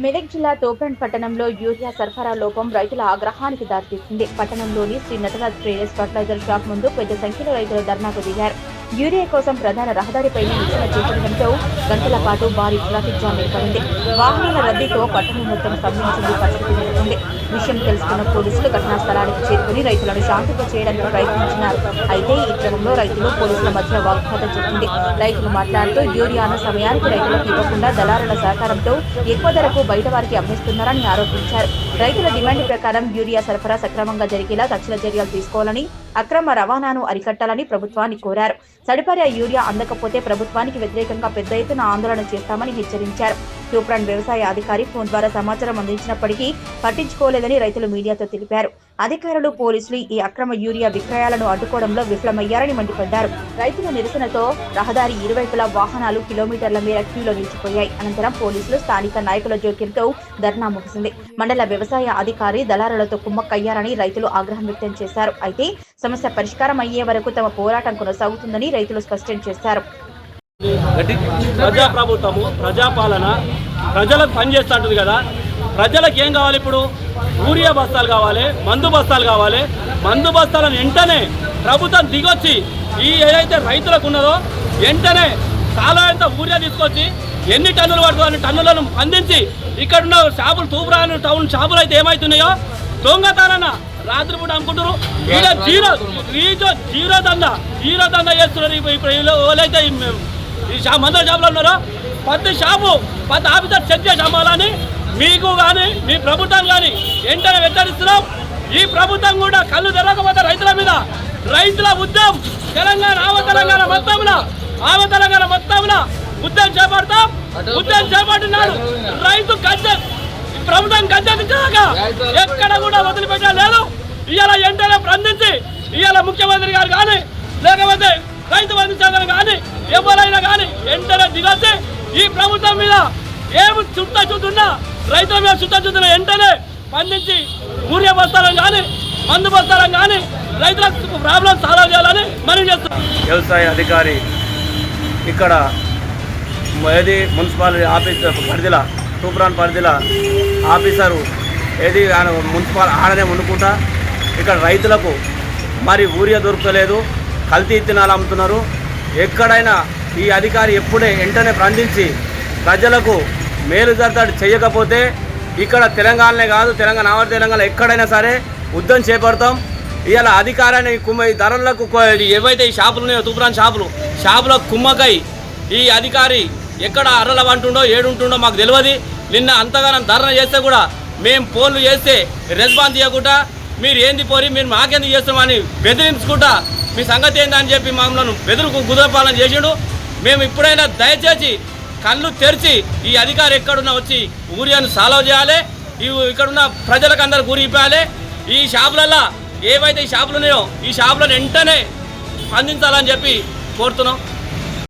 మెదక్ జిల్లా తోపన్ పట్టణంలో యూరియా సరఫరా లోపం రైతుల ఆగ్రహానికి దారితీసింది. పట్టణంలోని Shri Nataraj traders fertiliser shop ముందు పెద్ద సంఖ్యలో రైతులు ధర్నాకు దిగారు. యూరియా కోసం ప్రధాన రహదారిపై నిరసన చేపట్టడంతో గంటల పాటు భారీ ట్రాఫిక్ జామ్ ఏర్పడింది. వాహనాల రద్దీతో పట్టణం మొత్తం స్తంభించింది పరిస్థితి నెలకొంది. విషయం తెలుసుకున్న పోలీసులు ఘటనా స్థలానికి చేరుకుని రైతులను శాంతింప చేయడానికి ప్రయత్నించినారు. అయితే ఈ క్రమంలో రైతులు పోలీసుల మధ్య వాగ్వాదం జరిగింది రైతులు మాట్లాడుతూ యూరియాను సమయానికి రైతులకు ఇవ్వకుండా దళారుల సహకారంతో ఎక్కువ ధరకు బయట వారికి అమ్మేస్తున్నారని ఆరోపించారు. రైతుల డిమాండ్ ప్రకారం యూరియా సరఫరా సక్రమంగా జరిగేలా తక్షణ చర్యలు తీసుకోవాలని అక్రమ రవాణాను అరికట్టాలని ప్రభుత్వాన్ని కోరారు. సడిపడే యూరియా అందకపోతే ప్రభుత్వానికి వ్యతిరేకంగా పెద్ద ఎత్తున ఆందోళన చేస్తామని హెచ్చరించారు. తూప్రాన్ వ్యవసాయ అధికారి ఫోన్ ద్వారా సమాచారం అందించినప్పటికీ పట్టించుకోలేదని రైతులు మీడియాతో తెలిపారు. అధికారులు పోలీసులు ఈ అక్రమ యూరియా విక్రయాలను అడ్డుకోవడంలో విఫలమయ్యారని మండిపడ్డారు. రైతుల నిరసనతో రహదారి ఇరువైపులా వాహనాలు కిలోమీటర్ల మేర క్యూలో నిలిచిపోయాయి. అనంతరం పోలీసులు స్థానిక నాయకుల జోక్యంతో ధర్నా ముగిసింది. మండల వ్యవసాయ అధికారి దళారులతో కుమ్మక్కయ్యారని రైతులు ఆగ్రహం వ్యక్తం చేశారు. అయితే సమస్య పరిష్కారం అయ్యే వరకు తమ పోరాటం కొనసాగుతుందని రైతులు స్పష్టం చేశారు. ప్రజాప్రభుత్వము ప్రజాపాలన ప్రజలకు పనిచేస్తూ ఉంటుంది కదా. ప్రజలకు ఏం కావాలి ఇప్పుడు? యూరియా బస్తాలు కావాలి మందు బస్తాలు కావాలి. మందు బస్తాలను వెంటనే ప్రభుత్వం దిగొచ్చి ఈ ఏదైతే రైతులకు ఉన్నదో వెంటనే చాలా ఎంత యూరియా తీసుకొచ్చి ఎన్ని టన్నులు పడుతుందో అన్ని టన్నులను అందించి ఇక్కడున్న షాపులు తూపురాని టౌన్ షాపులు అయితే ఏమవుతున్నాయో దొంగతనాన రాత్రిపూట అమ్ముకుంటారు ఈడ జీరో ఈజో జీరో దంద జీరో దంద చేస్తున్నారు ఇప్పుడు ఎవరైతే ఈ- ఈ షా మందుల షాపులో ఉన్నారో ప్రతి షాపు ప్రతి ఆఫీసర్ చెక్ చేసి అమ్మాలని మీకు కానీ మీ ప్రభుత్వం కానీ వెంటనే హెచ్చరిస్తున్నాం ఈ ప్రభుత్వం కూడా కళ్ళు తెరవకపోతే రైతుల మీద రైతుల ఉద్యమం తెలంగాణ ఆవ తెలంగాణ మొత్తంలో ఆవ తెలంగాణ మొత్తంలో ఉద్యమం చేపడతాం. ఉద్యమం చేపట్టినాడు రైతు గద్దె ప్రభుత్వం గద్దెదించాక ఎక్కడ కూడా వదిలిపెట్టడం లేదు. ఇవాళ వెంటనే స్పందించి ఇవాళ ముఖ్యమంత్రి గారు కానీ లేకపోతే రైతు బంధు సంఘం కానీ ఎవరైనా కానీ వెంటనే దిగొచ్చి ఈ ప్రభుత్వం మీద ఏమి చుట్ట చుట్టున్నా రైతుల మీద శుద్ధశుద్ధులు వెంటనే స్పందించి ఊరియా బస్తాలను కానీ మందు బస్తాలను కానీ రైతులకు ప్రాబ్లం సాల్వ్ చేయాలని మనం చేస్తాం వ్యవసాయ అధికారి ఇక్కడ ఏది మున్సిపాలిటీ ఆఫీస్ పరిధిల తూప్రాన్ పరిధిల ఆఫీసరు ఏది ఆయన మున్సిపల్ ఆడనే వండుకుంటా ఇక్కడ రైతులకు మరి ఊరియా దొరకలేదు కల్తీ ఇత్తనాలు అమ్ముతున్నారు. ఎక్కడైనా ఈ అధికారి ఎప్పుడే వెంటనే స్పందించి ప్రజలకు మేలు జరతాడు చేయకపోతే ఇక్కడ తెలంగాణనే కాదు తెలంగాణ ఆవర తెలంగాణ ఎక్కడైనా సరే ఉద్యమం చేపడతాం. ఇవాళ అధికారాన్ని కుమ్మ ఈ ధరలకు ఏవైతే ఈ షాపులు ఉన్నాయో తూప్రాన్ షాపులు షాపులో కుమ్మకై ఈ అధికారి ఎక్కడ అర్రల వంటుండో ఏడుంటుండో మాకు తెలియదు నిన్న అంతగానం ధరణ చేస్తే కూడా మేము ఫోన్లు చేస్తే రెస్పాన్స్ ఇవ్వకుండా మీరు ఏంది పోరి మీరు మాకెందుకు చేస్తామని బెదిరించుకుంటా మీ సంగతి ఏందని చెప్పి మమ్మల్ని బెదురుకు కుదరపాలని చేసిండు. మేము ఇప్పుడైనా దయచేసి కళ్ళు తెరిచి ఈ అధికారి ఎక్కడున్నా వచ్చి ఊరియాను సాల్వ్ చేయాలి. ఈ ఇక్కడున్న ప్రజలకు అందరికి ఊరి ఈ షాపులల్లో ఏవైతే ఈ షాపులు ఉన్నాయో ఈ షాపులను వెంటనే స్పందించాలని చెప్పి కోరుతున్నాం.